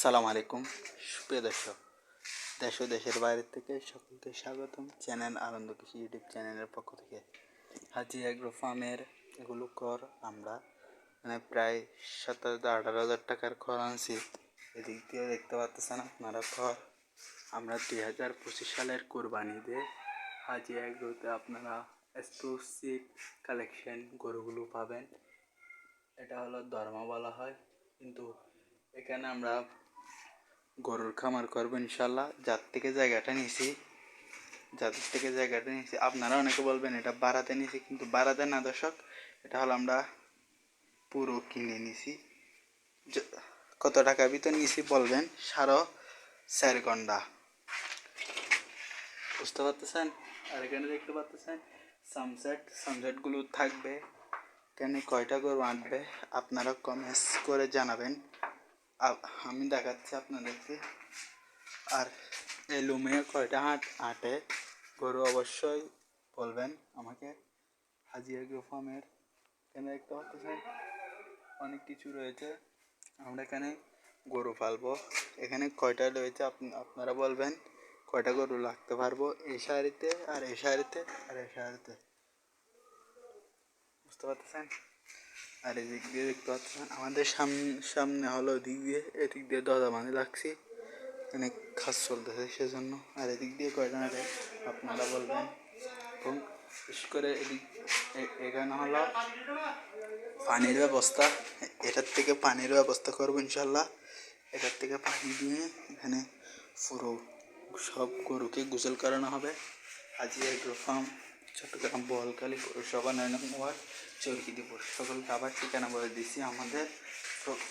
আসসালামু আলাইকুম। সুপ্রিয় দর্শক, দেশ ও দেশের বাইরে থেকে সকলকে স্বাগতম চ্যানেল আনন্দ কৃষি ইউটিউব চ্যানেলের পক্ষ থেকে। হাজি অ্যাগ্রো ফার্মের এগুলো কর আমরা মানে প্রায় সতেরো আঠারো হাজার টাকার খর আনছি। এদিক দিয়ে দেখতে পাচ্ছেন আপনারা খর আমরা দুই হাজার পঁচিশ সালের কোরবানিতে হাজি অ্যাগ্রোতে আপনারা এক্সক্লুসিভ কালেকশন গরুগুলো পাবেন। এটা হলো ধর্মা বলা হয়। কিন্তু এখানে আমরা গরুর খামার করব ইনশাল্লাহ। যার থেকে জায়গাটা নিয়েছি যাদের থেকে জায়গাটা নিয়েছি আপনারা অনেকে বলবেন এটা বাড়াতে নিয়েছি কিন্তু বাড়াতে না দর্শক, এটা হলো আমরা পুরো কিনে নিছি। কত টাকা ভিতর নিয়েছি বলবেন? সারো চার ঘণ্টা। বুঝতে পারতেছেন? আর এখানে দেখতে পাচ্ছেন সানসেট সানসেটগুলো থাকবে। কেন কয়টা গরু আঁটবে আপনারা কমেন্টস করে জানাবেন। আমি দেখাচ্ছি আপনাদেরকে। আর এই লুমে কয়টা হাট আটে। গরু অবশ্যই বলবেন আমাকে। হাজিয়া গ্রো ফার্মের। এখানে দেখতে পাচ্ছেন? অনেক কিছু রয়েছে। আমরা এখানে গরু পালবো। এখানে কয়টা রয়েছে আপনি- আপনারা বলবেন। কয়টা গরু লাগতে পারব? এই শাড়িতে আর এই শাড়িতে আর এই শাড়িতে বুঝতে পারতেছেন? আর এদিক দিয়ে দেখতে পাচ্ছেন, আমাদের সামনে সামনে হলো ওদিক দিয়ে, এদিক দিয়ে দরজা মানে লাগছি। অনেক খাস চলতেছে সেজন্য। আর এদিক দিয়ে কয়টা আরে আপনারা বলবেন। এবং বিশেষ করে এদিক এখানে হলো পানির ব্যবস্থা। এটার থেকে পানির ব্যবস্থা করব ইনশাল্লাহ। এটার থেকে পানি দিয়ে এখানে পুরো সব গরুকে গোসল করানো হবে। আজি এগ্রো ফার্ম। চট্টগ্রাম বহলকালী পৌরসভা নয় নং ওয়ার্ড চরকিদিপুর সকলকে আবার ঠিকানা বলে দিচ্ছি আমাদের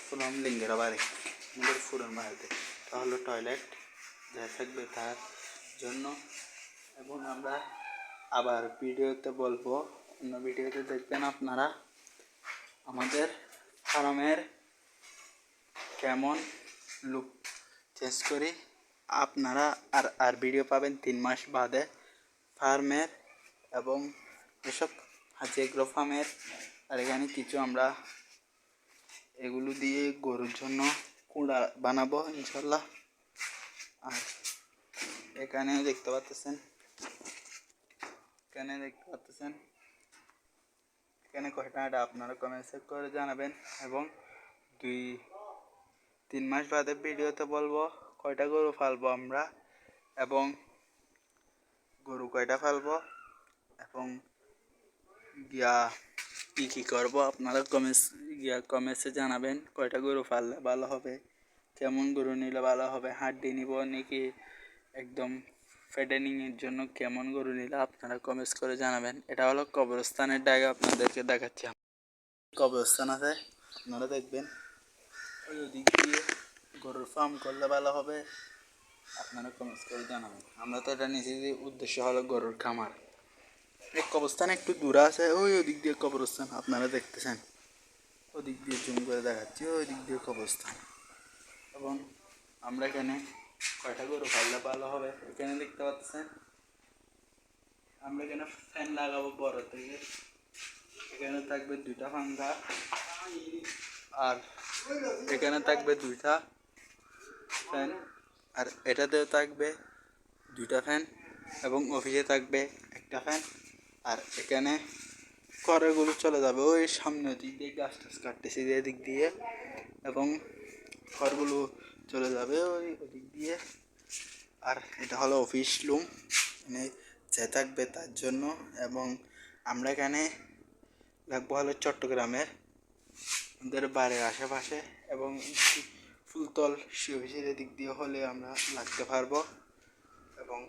ফুলম লিঙ্গের বাড়ি আমাদের ফুরন বাড়িতে। তা হলো টয়লেট, যা থাকবে তার জন্য। এবং আমরা আবার ভিডিওতে বলব, অন্য ভিডিওতে দেখবেন আপনারা আমাদের ফার্মের কেমন লুক চেঞ্জ করি। আপনারা আর আর ভিডিও পাবেন তিন মাস বাদে ফার্মের এবং এসব হাজি এগ্রো ফার্মের আর এখানে কিছু আমরা এগুলো দিয়ে গরুর জন্য কুড়া বানাবো, ইনশাল্লাহ। আর এখানে দেখতে পাচ্ছেন এখানে দেখতে পাচ্ছেন এখানে কয়টা আটা আপনারা কমেন্টস করে জানাবেন এবং দুই, তিন মাস বাদে ভিডিওতে বলব কয়টা গরু ফালবো আমরা এবং গরু কয়টা ফালবো। এবং গিয়া কী কী করব? আপনারা কমেন্টস গিয়া কমেন্টসে জানাবেন, কয়টা গরু ফাললে ভালো হবে, কেমন গরু নিলে ভালো হবে, হাড্ডি নিব নাকি একদম ফেডেনিংয়ের জন্য কেমন গরু নিলে আপনারা কমেন্টস করে জানাবেন। এটা হলো কবরস্থানের ডাকে আপনাদেরকে দেখাচ্ছি। কবরস্থান আছে, আপনারা দেখবেন। ওই ওদিক দিয়ে গরুর ফার্ম করলে ভালো হবে, আপনারা কমেন্টস করে জানাবেন। আমরা তো এটা যে উদ্দেশ্য হলো গরুর খামার। এই কবরস্থান একটু দূরে আছে, ওই ওদিক দিয়ে কবরস্থান, আপনারা দেখতেছেন। ওদিক দিয়ে জুম করে দেখাচ্ছি, ওই দিক দিয়ে কবরস্থান। এবং আমরা এখানে কয়টা গরু পাললে ভালো হবে, এখানে দেখতে পাচ্ছেন। আমরা এখানে ফ্যান লাগাবো বড় থেকে। এখানে থাকবে দুইটা পাঙ্খা আর এখানে থাকবে দুইটা ফ্যান। আর এটাতেও থাকবে দুইটা ফ্যান এবং অফিসে থাকবে একটা ফ্যান। আর এখানে করেগুলো চলে যাবে। ওই সামনের দিক দিয়ে গাছ টাছ কাটতেছি দিক দিয়ে এবং খড়গুলো চলে যাবে ওই ওদিক দিয়ে। আর এটা হলো অফিস রুম মানে যে থাকবে তার জন্য। এবং আমরা এখানে লাগবো হলো চট্টগ্রামের আমাদের বাড়ির আশেপাশে এবং ফুলতল অফিসের দিক দিয়ে হলে আমরা লাগতে পারব। এবং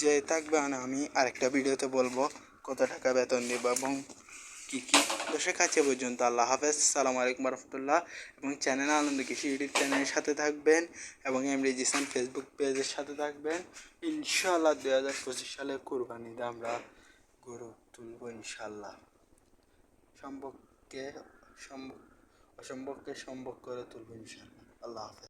যে থাকবে মানে আমি আরেকটা ভিডিওতে বলব কত টাকা বেতন দেবো এবং কী কী। দর্শক কাছে পর্যন্ত। আল্লাহ হাফেজ। সালাম আলাইকুম রহমতুল্লাহ এবং চ্যানেল আনন্দ কৃষি ইউটিউব চ্যানেলের সাথে থাকবেন এবং এমডি জিসান ফেসবুক পেজের সাথে থাকবেন। ইনশাআল্লাহ দুই হাজার পঁচিশ সালে কোরবানিতে আমরা গরু তুলব ইনশাআল্লাহ। সম্পর্কে সম্ভব অসম্ভবকে সম্ভব করে তুলব ইনশাআল্লাহ। আল্লাহ হাফেজ।